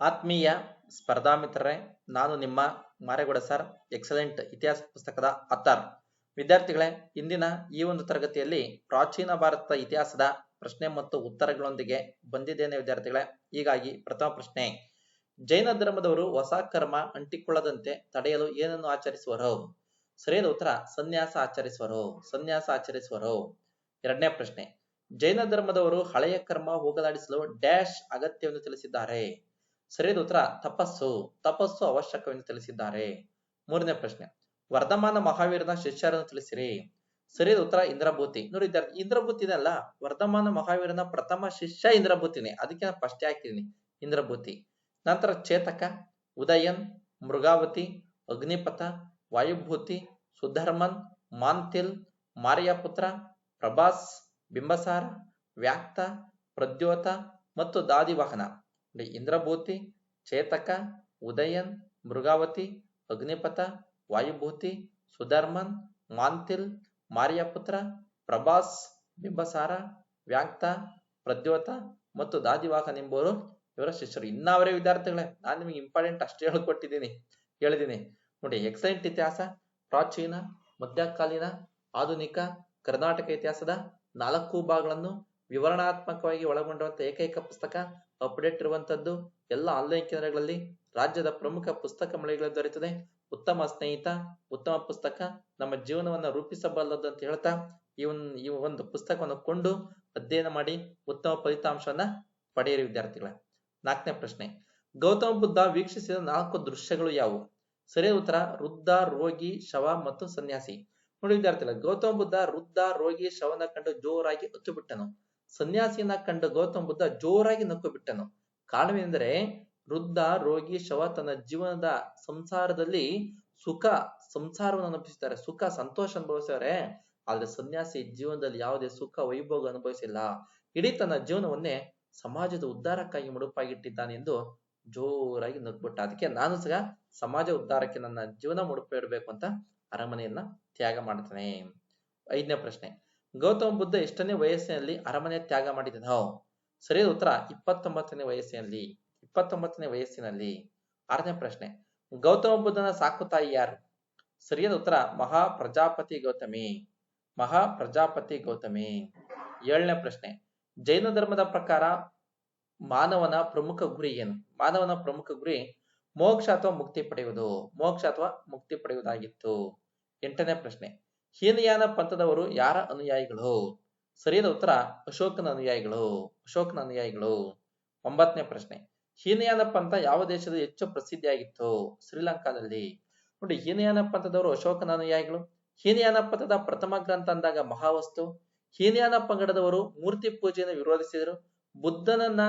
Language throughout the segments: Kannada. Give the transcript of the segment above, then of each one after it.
ಆತ್ಮೀಯ ಸ್ಪರ್ಧಾ ಮಿತ್ರರೇ ನಾನು ನಿಮ್ಮ ಮಾರೇಗೌಡ ಸರ್, ಎಕ್ಸಲೆಂಟ್ ಇತಿಹಾಸ ಪುಸ್ತಕದ ಅತ್ತಾರ್ ವಿದ್ಯಾರ್ಥಿಗಳೇ, ಇಂದಿನ ಈ ಒಂದು ತರಗತಿಯಲ್ಲಿ ಪ್ರಾಚೀನ ಭಾರತದ ಇತಿಹಾಸದ ಪ್ರಶ್ನೆ ಮತ್ತು ಉತ್ತರಗಳೊಂದಿಗೆ ಬಂದಿದ್ದೇನೆ ವಿದ್ಯಾರ್ಥಿಗಳೇ. ಹೀಗಾಗಿ ಪ್ರಥಮ ಪ್ರಶ್ನೆ, ಜೈನ ಧರ್ಮದವರು ಹೊಸ ಕರ್ಮ ಅಂಟಿಕೊಳ್ಳದಂತೆ ತಡೆಯಲು ಏನನ್ನು ಆಚರಿಸುವರು? ಸರಿಯಾದ ಉತ್ತರ, ಸನ್ಯಾಸ ಆಚರಿಸುವರು ಸನ್ಯಾಸ ಆಚರಿಸುವರು. ಎರಡನೇ ಪ್ರಶ್ನೆ, ಜೈನ ಧರ್ಮದವರು ಹಳೆಯ ಕರ್ಮ ಹೋಗಲಾಡಿಸಲು ಡ್ಯಾಶ್ ಅಗತ್ಯವನ್ನು ತಿಳಿಸಿದ್ದಾರೆ. ಸರಿಯಾದ ಉತ್ತರ ತಪಸ್ಸು ತಪಸ್ಸು ಅವಶ್ಯಕವೆಂದು ತಿಳಿಸಿದ್ದಾರೆ. ಮೂರನೇ ಪ್ರಶ್ನೆ. ವರ್ಧಮಾನ ಮಹಾವೀರನ ಶಿಷ್ಯರನ್ನು ತಿಳಿಸಿರಿ. ಸರಿಯಾದ ಉತ್ತರ ಇಂದ್ರಭೂತಿ. ನೋಡಿ ಇಂದ್ರಭೂತಿ ಅಲ್ಲ ವರ್ಧಮಾನ ಮಹಾವೀರನ ಪ್ರಥಮ ಶಿಷ್ಯ ಇಂದ್ರಭೂತಿನೇ. ಅದಕ್ಕೆ ನಾನು ಫಸ್ಟ್ ಹಾಕಿದ್ದೀನಿ ಇಂದ್ರಭೂತಿ. ನಂತರ ಚೇತಕ, ಉದಯನ್, ಮೃಗಾವತಿ, ಅಗ್ನಿಪಥ, ವಾಯುಭೂತಿ, ಸುಧರ್ಮನ್, ಮಾಂತಿಲ್, ಮಾರ್ಯಪುತ್ರ, ಪ್ರಭಾಸ್, ಬಿಂಬಸಾರ ವ್ಯಾಕ್ತ ಪ್ರದ್ಯೋತ ಮತ್ತು ದಾದಿವಾಹನ. ನೋಡಿ ಇಂದ್ರಭೂತಿ, ಚೇತಕ, ಉದಯನ್, ಮೃಗಾವತಿ, ಅಗ್ನಿಪಥ, ವಾಯುಭೂತಿ, ಸುಧರ್ಮನ್, ಮಾಂತಿಲ್, ಮಾರ್ಯಪುತ್ರ, ಪ್ರಭಾಸ್, ಬಿಂಬಸಾರ, ವ್ಯಾಕ್ತ, ಪ್ರದ್ಯೋತ ಮತ್ತು ದಾದಿವಾಹನ್ ಎಂಬುವರು ಇವರ ಶಿಷ್ಯರು. ಇನ್ನಾವರೇ ವಿದ್ಯಾರ್ಥಿಗಳೇ, ನಾನು ನಿಮಗೆ ಇಂಪಾರ್ಟೆಂಟ್ ಅಷ್ಟೇ ಹೇಳ್ಕೊಟ್ಟಿದ್ದೀನಿ, ಹೇಳಿದ್ದೀನಿ. ನೋಡಿ ಎಕ್ಸಲೆಂಟ್ ಇತಿಹಾಸ, ಪ್ರಾಚೀನ, ಮಧ್ಯಕಾಲೀನ, ಆಧುನಿಕ, ಕರ್ನಾಟಕ ಇತಿಹಾಸದ ನಾಲ್ಕು ಭಾಗಗಳನ್ನು ವಿವರಣಾತ್ಮಕವಾಗಿ ಒಳಗೊಂಡಂತ ಏಕೈಕ ಪುಸ್ತಕ ಅಪ್ಡೇಟ್ ಇರುವಂತದ್ದು ಎಲ್ಲ ಆನ್ಲೈನ್ ಕೇಂದ್ರಗಳಲ್ಲಿ ರಾಜ್ಯದ ಪ್ರಮುಖ ಪುಸ್ತಕ ಮಳಿಗೆಗಳಲ್ಲಿ ದೊರೆಯುತ್ತದೆ. ಉತ್ತಮ ಸ್ನೇಹಿತ, ಉತ್ತಮ ಪುಸ್ತಕ, ನಮ್ಮ ಜೀವನವನ್ನ ರೂಪಿಸಬಲ್ಲದು ಅಂತ ಹೇಳ್ತಾ ಈ ಒಂದು ಈ ಒಂದು ಪುಸ್ತಕವನ್ನು ಕೊಂಡು ಅಧ್ಯಯನ ಮಾಡಿ ಉತ್ತಮ ಫಲಿತಾಂಶವನ್ನ ಪಡೆಯಿರಿ ವಿದ್ಯಾರ್ಥಿಗಳ. ನಾಲ್ಕನೇ ಪ್ರಶ್ನೆ, ಗೌತಮ ಬುದ್ಧ ವೀಕ್ಷಿಸಿದ ನಾಲ್ಕು ದೃಶ್ಯಗಳು ಯಾವುವು? ಸರಿಯಾದ ಉತ್ತರ, ವೃದ್ಧ, ರೋಗಿ, ಶವ ಮತ್ತು ಸನ್ಯಾಸಿ. ನೋಡಿ ವಿದ್ಯಾರ್ಥಿಗಳ, ಗೌತಮ ಬುದ್ಧ ವೃದ್ಧ, ರೋಗಿ, ಶವನ ಕಂಡು ಜೋರಾಗಿ ಅತ್ತು ಬಿಟ್ಟನು. ಸನ್ಯಾಸಿಯನ್ನ ಕಂಡ ಗೌತಮ ಬುದ್ಧ ಜೋರಾಗಿ ನಕ್ಕು ಬಿಟ್ಟನು ಕಾರಣವೇನೆಂದರೆ ವೃದ್ಧ, ರೋಗಿ, ಶವ ತನ್ನ ಜೀವನದ ಸಂಸಾರದಲ್ಲಿ ಸುಖ ಸಂಸಾರವನ್ನು ಅನುಭವಿಸ್ತಾರೆ. ಸುಖ ಸಂತೋಷ ಅನುಭವಿಸ್ತಾರೆ. ಆದ್ರೆ ಸನ್ಯಾಸಿ ಜೀವನದಲ್ಲಿ ಯಾವುದೇ ಸುಖ ವೈಭೋಗ ಅನುಭವಿಸಿಲ್ಲ. ಇಡೀ ತನ್ನ ಜೀವನವನ್ನೇ ಸಮಾಜದ ಉದ್ಧಾರಕ್ಕಾಗಿ ಮುಡುಪಾಗಿಟ್ಟಿದ್ದಾನೆ ಎಂದು ಜೋರಾಗಿ ನಗ್ಬಿಟ್ಟ ಅದಕ್ಕೆ ನಾನು ಸಹ ಸಮಾಜ ಉದ್ಧಾರಕ್ಕೆ ನನ್ನ ಜೀವನ ಮುಡುಪಿಡಬೇಕು ಅಂತ ಅರಮನೆಯನ್ನ ತ್ಯಾಗ ಮಾಡ್ತಾನೆ. ಐದನೇ ಪ್ರಶ್ನೆ. ಗೌತಮ ಬುದ್ಧ ಎಷ್ಟನೇ ವಯಸ್ಸಿನಲ್ಲಿ ಅರಮನೆ ತ್ಯಾಗ ಮಾಡಿದನೋ? ಸರಿಯಾದ ಉತ್ತರ ಇಪ್ಪತ್ತೊಂಬತ್ತನೇ ವಯಸ್ಸಿನಲ್ಲಿ. ಇಪ್ಪತ್ತೊಂಬತ್ತನೇ ವಯಸ್ಸಿನಲ್ಲಿ. ಆರನೇ ಪ್ರಶ್ನೆ. ಗೌತಮ ಬುದ್ಧನ ಸಾಕು ತಾಯಿ ಯಾರು? ಸರಿಯಾದ ಉತ್ತರ ಮಹಾ ಪ್ರಜಾಪತಿ ಗೌತಮಿ. ಮಹಾ ಪ್ರಜಾಪತಿ ಗೌತಮಿ. ಏಳನೇ ಪ್ರಶ್ನೆ. ಜೈನ ಧರ್ಮದ ಪ್ರಕಾರ ಮಾನವನ ಪ್ರಮುಖ ಗುರಿ ಏನು? ಮಾನವನ ಪ್ರಮುಖ ಗುರಿ ಮೋಕ್ಷ ಅಥವಾ ಮುಕ್ತಿ ಪಡೆಯುವುದು. ಮೋಕ್ಷ ಅಥವಾ ಮುಕ್ತಿ ಪಡೆಯುವುದಾಗಿತ್ತು. ಎಂಟನೇ ಪ್ರಶ್ನೆ. ಹೀನಯಾನ ಪಂಥದವರು ಯಾರ ಅನುಯಾಯಿಗಳು? ಸರಿಯಾದ ಉತ್ತರ, ಅಶೋಕನ ಅನುಯಾಯಿಗಳು. ಅಶೋಕನ ಅನುಯಾಯಿಗಳು. ಒಂಬತ್ತನೇ ಪ್ರಶ್ನೆ. ಹೀನಯಾನ ಪಂಥ ಯಾವ ದೇಶದ ಹೆಚ್ಚು ಪ್ರಸಿದ್ಧಿಯಾಗಿತ್ತು? ಶ್ರೀಲಂಕಾದಲ್ಲಿ. ನೋಡಿ, ಹೀನಯಾನ ಪಂಥದವರು ಅಶೋಕನ ಅನುಯಾಯಿಗಳು. ಹೀನಯಾನ ಪಂಥದ ಪ್ರಥಮ ಗ್ರಂಥ ಅಂದಾಗ ಮಹಾವಸ್ತು. ಹೀನಯಾನ ಪಂಗಡದವರು ಮೂರ್ತಿ ಪೂಜೆಯನ್ನು ವಿರೋಧಿಸಿದರು. ಬುದ್ಧನನ್ನ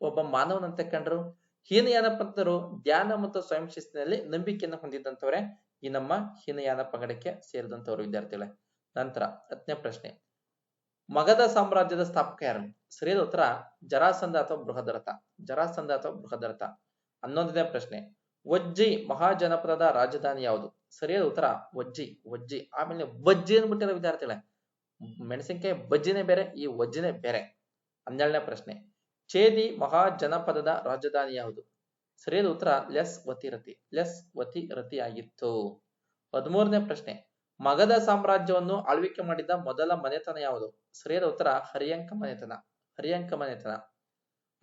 ಒಬ್ಬ ಮಾನವನಂತೆ ಕಂಡರು. ಹೀನಯಾನ ಪಂಥರು ಧ್ಯಾನ ಮತ್ತು ಸ್ವಯಂ ಶಿಸ್ತಿನಲ್ಲಿ ನಂಬಿಕೆಯನ್ನು ಹೊಂದಿದ್ದಂಥವರೇ ಈ ನಮ್ಮ ಹೀನಯಾನ ಪಂಗಡಕ್ಕೆ ಸೇರಿದಂತವರು ವಿದ್ಯಾರ್ಥಿಗಳೇ. ನಂತರ ಹತ್ತನೇ ಪ್ರಶ್ನೆ. ಮಗಧ ಸಾಮ್ರಾಜ್ಯದ ಸ್ಥಾಪಕ ಯಾರು? ಸರಿಯಾದ ಉತ್ತರ ಜರಾಸಂಧ ಅಥವಾ ಬೃಹದರಥ. ಜರಾಸಂಧ ಅಥವಾ ಬೃಹದರಥ. ಹನ್ನೊಂದನೇ ಪ್ರಶ್ನೆ. ವಜ್ಜಿ ಮಹಾಜನಪದದ ರಾಜಧಾನಿ ಯಾವುದು? ಸರಿಯಾದ ಉತ್ತರ ವಜ್ಜಿ. ವಜ್ಜಿ. ಆಮೇಲೆ ವಜ್ಜಿ ಅಂದ್ಬಿಟ್ಟಿರೋ ವಿದ್ಯಾರ್ಥಿಗಳೇ. ಮೆಣಸಿನಕಾಯಿ ಬಜ್ಜಿನೇ ಬೇರೆ, ಈ ವಜ್ಜಿನೇ ಬೇರೆ. ಹನ್ನೆರಡನೇ ಪ್ರಶ್ನೆ. ಚೇದಿ ಮಹಾಜನಪದದ ರಾಜಧಾನಿ ಯಾವುದು? ಸರಿಯಾದ ಉತ್ತರ, ಲೆಸ್ ವತಿರತಿ ಲೆಸ್ ವತಿರತಿ ಆಗಿತ್ತು ಹದಿಮೂರನೇ ಪ್ರಶ್ನೆ. ಮಗಧ ಸಾಮ್ರಾಜ್ಯವನ್ನು ಆಳ್ವಿಕೆ ಮಾಡಿದ ಮೊದಲ ಮನೆತನ ಯಾವುದು? ಸರಿಯಾದ ಉತ್ತರ, ಹರಿಯಂಕ ಮನೆತನ ಹರಿಯಂಕ ಮನೆತನ.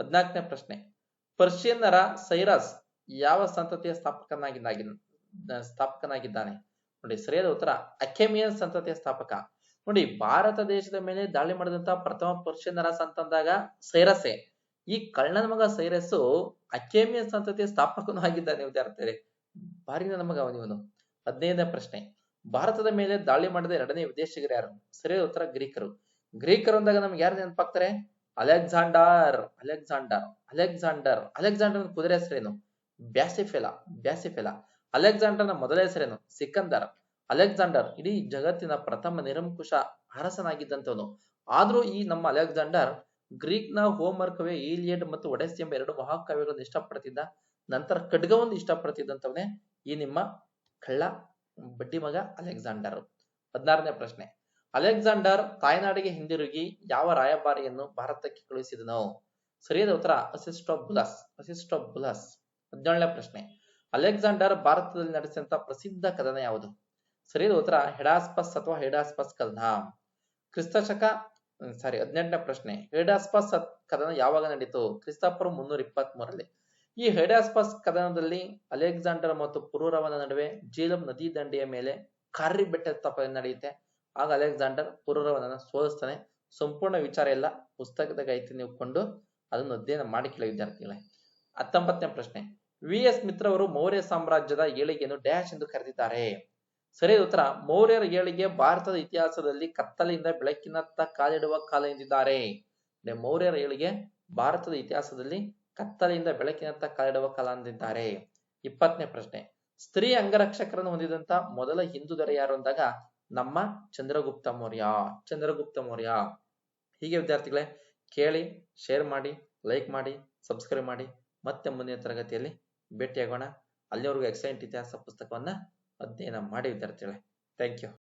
ಹದಿನಾಲ್ಕನೇ ಪ್ರಶ್ನೆ. ಪರ್ಷಿಯನ್ನರ ಸೈರಸ್ ಯಾವ ಸಂತತಿಯ ಸ್ಥಾಪಕನಾಗಿ ಸ್ಥಾಪಕನಾಗಿದ್ದಾನೆ? ನೋಡಿ, ಸರಿಯಾದ ಉತ್ತರ, ಅಕೆಮಿಯನ್ ಸಂತತಿಯ ಸ್ಥಾಪಕ. ನೋಡಿ, ಭಾರತ ದೇಶದ ಮೇಲೆ ದಾಳಿ ಮಾಡಿದಂತಹ ಪ್ರಥಮ ಪರ್ಷಿಯನ್ನರ ಸಂತಂದಾಗ ಸೈರಸೆ. ಈ ಕಳ್ಳನ ಮಗ ಸೈರಸ್ಸು ಅಚೇಮಿಯ ಸಂತತಿಯ ಸ್ಥಾಪಕನು ಆಗಿದ್ದಾನೆ ವಿದ್ಯಾರ್ಥಿಗಳೇ ಭಾರಿ ನನ್ನ ಮಗ ಅವನಿವನು ಹದಿನೈದನೇ ಪ್ರಶ್ನೆ. ಭಾರತದ ಮೇಲೆ ದಾಳಿ ಮಾಡಿದ ಎರಡನೇ ವಿದೇಶಿಗರು ಯಾರು? ಸರಿಯಾದ ಉತ್ತರ ಗ್ರೀಕರು. ಗ್ರೀಕರು ಅಂದಾಗ ನಮ್ಗೆ ಯಾರು ನೆನಪಾಗ್ತಾರೆ? Alexander Alexander Alexander. ಅಲೆಕ್ಸಾಂಡರ್ ಕುದುರೆ ಹೆಸರೇನು? ಬ್ಯಾಸಿಫೆಲಾ ಬ್ಯಾಸಿಫೆಲಾ. ಅಲೆಕ್ಸಾಂಡರ್ನ ಮೊದಲ ಹೆಸರೇನು? ಸಿಕಂದರ್. ಅಲೆಕ್ಸಾಂಡರ್ ಇಡೀ ಜಗತ್ತಿನ ಪ್ರಥಮ ನಿರಂಕುಶ ಅರಸನಾಗಿದ್ದಂಥವನು. ಆದ್ರೂ ಈ ನಮ್ಮ ಅಲೆಕ್ಸಾಂಡರ್ ಗ್ರೀಕ್ನ ಹೋಮ್ವರ್ಕವೇ ಈಲಿಯಡ್ ಮತ್ತು ಒಡೆಸ್ ಎಂಬ ಎರಡು ಮಹಾಕಾವ್ಯಗಳನ್ನು ಇಷ್ಟಪಡ್ತಿದ್ದ, ನಂತರ ಖಡ್ಗವನ್ನು ಇಷ್ಟಪಡ್ತಿದ್ದಂತವನೇ ಈ ನಿಮ್ಮ ಕಳ್ಳ ಬಡ್ಡಿ ಮಗ ಅಲೆಕ್ಸಾಂಡರ್. ಹದಿನಾರನೇ ಪ್ರಶ್ನೆ. ಅಲೆಕ್ಸಾಂಡರ್ ತಾಯ್ನಾಡಿಗೆ ಹಿಂದಿರುಗಿ ಯಾವ ರಾಯಭಾರಿಯನ್ನು ಭಾರತಕ್ಕೆ ಕಳುಹಿಸಿದನು? ಸರಿಯಾದ ಉತ್ತರ, ಅಸಿಸ್ಟೋಬುಲಸ್ ಅಸಿಸ್ಟೋಬುಲಸ್. ಹದಿನೇಳನೇ ಪ್ರಶ್ನೆ. ಅಲೆಕ್ಸಾಂಡರ್ ಭಾರತದಲ್ಲಿ ನಡೆಸಿದಂತ ಪ್ರಸಿದ್ಧ ಕದನ ಯಾವುದು? ಸರಿಯಾದ ಉತ್ತರ ಹೆಡಾಸ್ಪಸ್ ಅಥವಾ ಹೆಡಾಸ್ಪಸ್ ಕದನ. ಕ್ರಿಸ್ತಶಕ ಸಾರಿ, ಹದಿನೆಂಟನೇ ಪ್ರಶ್ನೆ. ಹೆಡಾಸ್ಪಸ್ ಕದನ ಯಾವಾಗ ನಡೀತು? ಕ್ರಿಸ್ತಾಪುರ ಮುನ್ನೂರ ಇಪ್ಪತ್ತ್ ಮೂರಲ್ಲಿ ಈ ಹೆಡಾಸ್ಪಸ್ ಕದನದಲ್ಲಿ ಅಲೆಕ್ಸಾಂಡರ್ ಮತ್ತು ಪುರೂರವನ ನಡುವೆ ಜೀಲಂ ನದಿ ದಂಡೆಯ ಮೇಲೆ ಕಾರ್ರಿ ಬೆಟ್ಟದ ತಪ್ಪ ನಡೆಯುತ್ತೆ. ಆಗ ಅಲೆಕ್ಸಾಂಡರ್ ಪುರೂರವನನ್ನ ಸೋಲಿಸ್ತಾನೆ. ಸಂಪೂರ್ಣ ವಿಚಾರ ಎಲ್ಲ ಪುಸ್ತಕದ ಐತಿ ನೀವು ಕೊಂಡು ಅದನ್ನು ಅಧ್ಯಯನ ಮಾಡಿ ಕೇಳಿ ವಿದ್ಯಾರ್ಥಿಗಳೇ. ಹತ್ತೊಂಬತ್ತನೇ ಪ್ರಶ್ನೆ. ವಿ ಎಸ್ ಮಿತ್ರ ಅವರು ಮೌರ್ಯ ಸಾಮ್ರಾಜ್ಯದ ಏಳಿಗೆಯನ್ನು ಡ್ಯಾಶ್ ಎಂದು ಕರೆದಿದ್ದಾರೆ. ಸರಿಯಾದ ಉತ್ತರ. ಮೌರ್ಯರ ಏಳಿಗೆ ಭಾರತದ ಇತಿಹಾಸದಲ್ಲಿ ಕತ್ತಲೆಯಿಂದ ಬೆಳಕಿನತ್ತ ಕಾಲಿಡುವ ಕಾಲ ಎಂದಿದ್ದಾರೆ. ಮೌರ್ಯರ ಏಳಿಗೆ ಭಾರತದ ಇತಿಹಾಸದಲ್ಲಿ ಕತ್ತಲೆಯಿಂದ ಬೆಳಕಿನತ್ತ ಕಾಲಿಡುವ ಕಾಲ ಎಂದಿದ್ದಾರೆ. ಇಪ್ಪತ್ತನೇ ಪ್ರಶ್ನೆ. ಸ್ತ್ರೀ ಅಂಗರಕ್ಷಕರನ್ನು ಹೊಂದಿದಂತ ಮೊದಲ ಹಿಂದೂ ದೊರೆ ಯಾರು ಅಂದಾಗ ನಮ್ಮ ಚಂದ್ರಗುಪ್ತ ಮೌರ್ಯ. ಚಂದ್ರಗುಪ್ತ ಮೌರ್ಯ. ಹೀಗೆ ವಿದ್ಯಾರ್ಥಿಗಳೇ, ಕೇಳಿ ಶೇರ್ ಮಾಡಿ ಲೈಕ್ ಮಾಡಿ ಸಬ್ಸ್ಕ್ರೈಬ್ ಮಾಡಿ. ಮತ್ತೆ ಮುಂದಿನ ತರಗತಿಯಲ್ಲಿ ಭೇಟಿಯಾಗೋಣ. ಅಲ್ಲಿವರೆಗೂ ಎಕ್ಸಲೆಂಟ್ ಇತಿಹಾಸ ಪುಸ್ತಕವನ್ನ ಅಧ್ಯಯನ ಮಾಡಿ ವಿದ್ಯಾರ್ಥಿಗಳೇ. Thank you